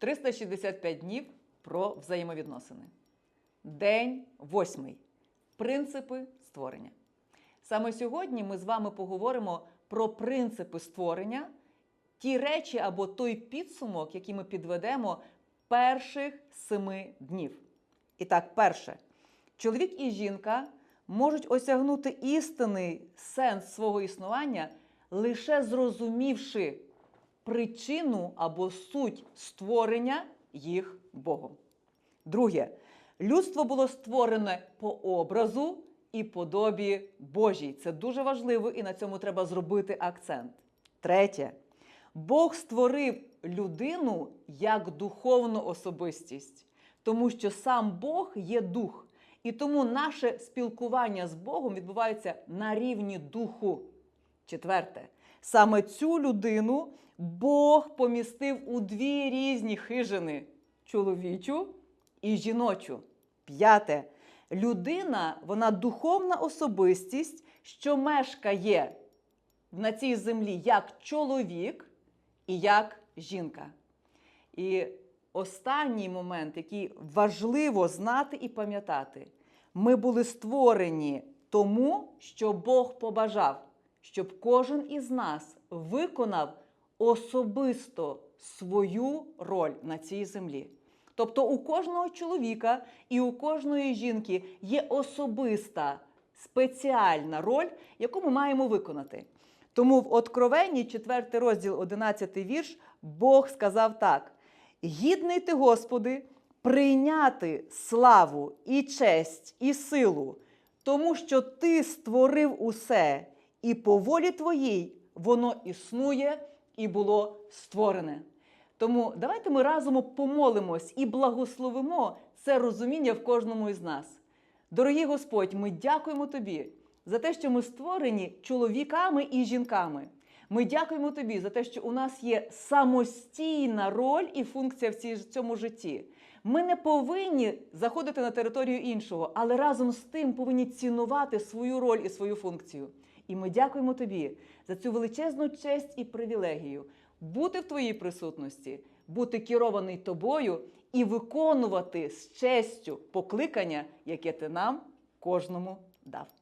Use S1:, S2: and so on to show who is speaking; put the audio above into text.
S1: 365 днів про взаємовідносини. День восьмий. Принципи створення. Саме сьогодні ми з вами поговоримо про принципи створення, ті речі або той підсумок, який ми підведемо перших семи днів. І так, перше, чоловік і жінка можуть осягнути істинний сенс свого існування, лише зрозумівши причину або суть створення їх Богом. Друге, людство було створене по образу і подобі Божій. Це дуже важливо, і на цьому треба зробити акцент. Третє, Бог створив людину як духовну особистість, тому що сам Бог є дух. І тому наше спілкування з Богом відбувається на рівні духу. Четверте, саме цю людину Бог помістив у дві різні хижини чоловічу і жіночу. П'яте. Людина, вона духовна особистість, що мешкає на цій землі як чоловік і як жінка. І останній момент, який важливо знати і пам'ятати, ми були створені тому, що Бог побажав, щоб кожен із нас виконав особисто свою роль на цій землі. Тобто у кожного чоловіка і у кожної жінки є особиста спеціальна роль, яку ми маємо виконати. Тому в Откровенні, 4 розділ, 11 вірш, Бог сказав так: гідний ти, Господи, прийняти славу і честь і силу, тому що Ти створив усе, і по волі Твоїй воно існує і було створене. Тому давайте ми разом помолимось і благословимо це розуміння в кожному із нас. Дорогий Господь, ми дякуємо Тобі за те, що ми створені чоловіками і жінками. Ми дякуємо Тобі за те, що у нас є самостійна роль і функція в цьому житті. Ми не повинні заходити на територію іншого, але разом з тим повинні цінувати свою роль і свою функцію. І ми дякуємо Тобі за цю величезну честь і привілегію бути в Твоїй присутності, бути керований тобою і виконувати з честю покликання, яке ти нам кожному дав.